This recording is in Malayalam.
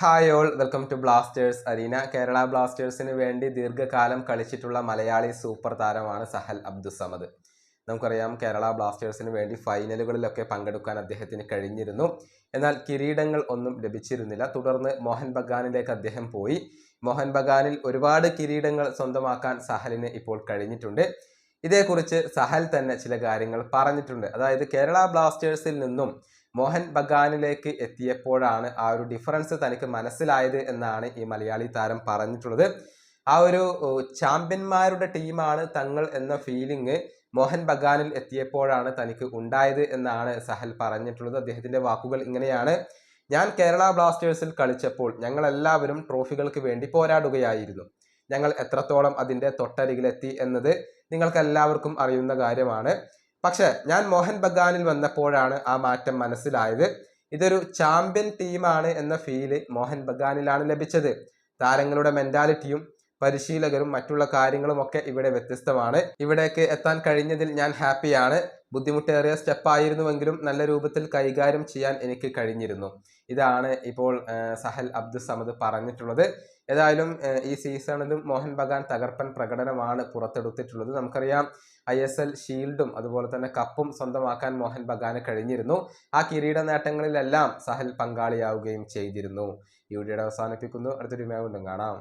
Hi all welcome to Blasters arena Kerala ബ്ലാസ്റ്റേഴ്സിന് വേണ്ടി ദീർഘകാലം കളിച്ചിട്ടുള്ള മലയാളി സൂപ്പർ താരമാണ് സഹൽ അബ്ദുസമദ് നമുക്കറിയാം കേരള ബ്ലാസ്റ്റേഴ്സിന് വേണ്ടി ഫൈനലുകളിലൊക്കെ പങ്കെടുക്കാൻ അദ്ദേഹത്തിന് കഴിഞ്ഞിരുന്നു. എന്നാൽ കിരീടങ്ങൾ ഒന്നും ലഭിച്ചിരുന്നില്ല. തുടർന്ന് മോഹൻ ബഗാനിലേക്ക് അദ്ദേഹം പോയി. മോഹൻ ബഗാനിൽ ഒരുപാട് കിരീടങ്ങൾ സ്വന്തമാക്കാൻ സഹലിന് ഇപ്പോൾ കഴിഞ്ഞിട്ടുണ്ട്. ഇതേക്കുറിച്ച് സഹൽ തന്നെ ചില കാര്യങ്ങൾ പറഞ്ഞിട്ടുണ്ട്. അതായത് കേരള ബ്ലാസ്റ്റേഴ്സിൽ നിന്നും മോഹൻ ബഗാനിലേക്ക് എത്തിയപ്പോഴാണ് ആ ഒരു ഡിഫറൻസ് തനിക്ക് മനസ്സിലായത് എന്നാണ് ഈ മലയാളി താരം പറഞ്ഞിട്ടുള്ളത്. ആ ഒരു ചാമ്പ്യന്മാരുടെ ടീമാണ് തങ്ങൾ എന്ന ഫീലിംഗ് മോഹൻ ബഗാനിൽ എത്തിയപ്പോഴാണ് തനിക്ക് ഉണ്ടായത് എന്നാണ് സഹൽ പറഞ്ഞിട്ടുള്ളത്. അദ്ദേഹത്തിന്റെ വാക്കുകൾ ഇങ്ങനെയാണ്. ഞാൻ കേരള ബ്ലാസ്റ്റേഴ്സിൽ കളിച്ചപ്പോൾ ഞങ്ങളെല്ലാവരും ട്രോഫികൾക്ക് വേണ്ടി പോരാടുകയായിരുന്നു. ഞങ്ങൾ എത്രത്തോളം അതിന്റെ തൊട്ടരികിലെത്തി എന്നത് നിങ്ങൾക്കെല്ലാവർക്കും അറിയുന്ന കാര്യമാണ്. പക്ഷെ ഞാൻ മോഹൻ ബഗാനിൽ വന്നപ്പോഴാണ് ആ മാറ്റം മനസ്സിലായത്. ഇതൊരു ചാമ്പ്യൻ ടീമാണ് എന്ന ഫീൽ മോഹൻ ബഗാനിലാണ് ലഭിച്ചത്. താരങ്ങളുടെ മെന്റാലിറ്റിയും പരിശീലകരും മറ്റുള്ള കാര്യങ്ങളും ഒക്കെ ഇവിടെ വ്യത്യസ്തമാണ്. ഇവിടേക്ക് എത്താൻ കഴിഞ്ഞതിൽ ഞാൻ ഹാപ്പിയാണ് ബുദ്ധിമുട്ടേറിയ സ്റ്റെപ്പായിരുന്നുവെങ്കിലും നല്ല രൂപത്തിൽ കൈകാര്യം ചെയ്യാൻ എനിക്ക് കഴിഞ്ഞിരുന്നു. ഇതാണ് ഇപ്പോൾ സഹൽ അബ്ദുൽ സമദ് പറഞ്ഞിട്ടുള്ളത്. ഏതായാലും ഈ സീസണിലും മോഹൻ ബഗാൻ തകർപ്പൻ പ്രകടനമാണ് പുറത്തെടുത്തിട്ടുള്ളത്. നമുക്കറിയാം ഐ എസ് എൽ ഷീൽഡും അതുപോലെ തന്നെ കപ്പും സ്വന്തമാക്കാൻ മോഹൻ ബഗാന് കഴിഞ്ഞിരുന്നു. ആ കിരീട നേട്ടങ്ങളിലെല്ലാം സഹൽ പങ്കാളിയാവുകയും ചെയ്തിരുന്നു. ഈ വീഡിയോയുടെ അവസാനിപ്പിക്കുന്നു. അടുത്തൊരു വീണ്ടും കാണാം.